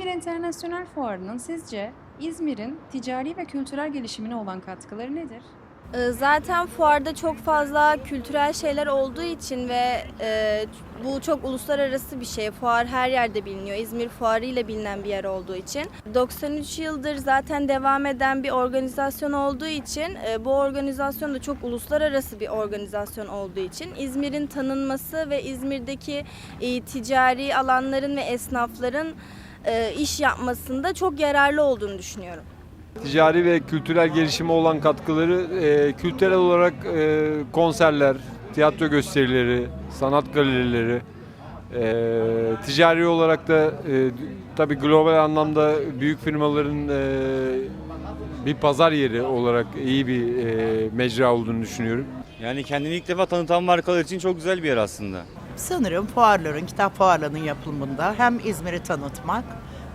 Internasyonel Fuarı'nın sizce İzmir'in ticari ve kültürel gelişimine olan katkıları nedir? Ee, Zaten fuarda çok fazla kültürel şeyler olduğu için ve e, bu çok uluslararası bir şey. Fuar her yerde biliniyor. İzmir Fuarı ile bilinen bir yer olduğu için. 93 yıldır zaten devam eden bir organizasyon olduğu için e, bu organizasyon da çok uluslararası bir organizasyon olduğu için İzmir'in tanınması ve İzmir'deki e, ticari alanların ve esnafların e, iş yapmasında çok yararlı olduğunu düşünüyorum. Ticari ve kültürel gelişime olan katkıları e, kültürel olarak e, konserler, tiyatro gösterileri, sanat galerileri, e, ticari olarak da e, tabii global anlamda büyük firmaların e, bir pazar yeri olarak iyi bir e, mecra olduğunu düşünüyorum. Yani kendini ilk defa tanıtan markalar için çok güzel bir yer aslında. Sanırım fuarların, kitap fuarlarının yapılımında hem İzmir'i tanıtmak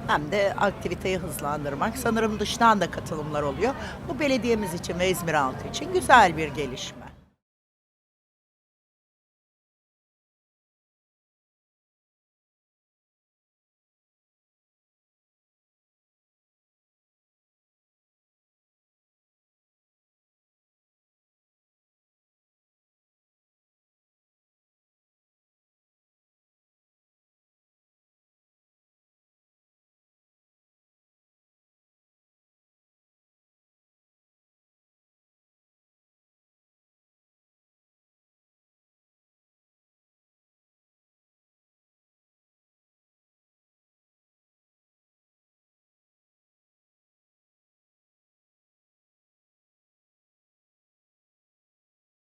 hem de aktiviteyi hızlandırmak. Sanırım dıştan da katılımlar oluyor. Bu belediyemiz için ve İzmir halkı için güzel bir gelişme.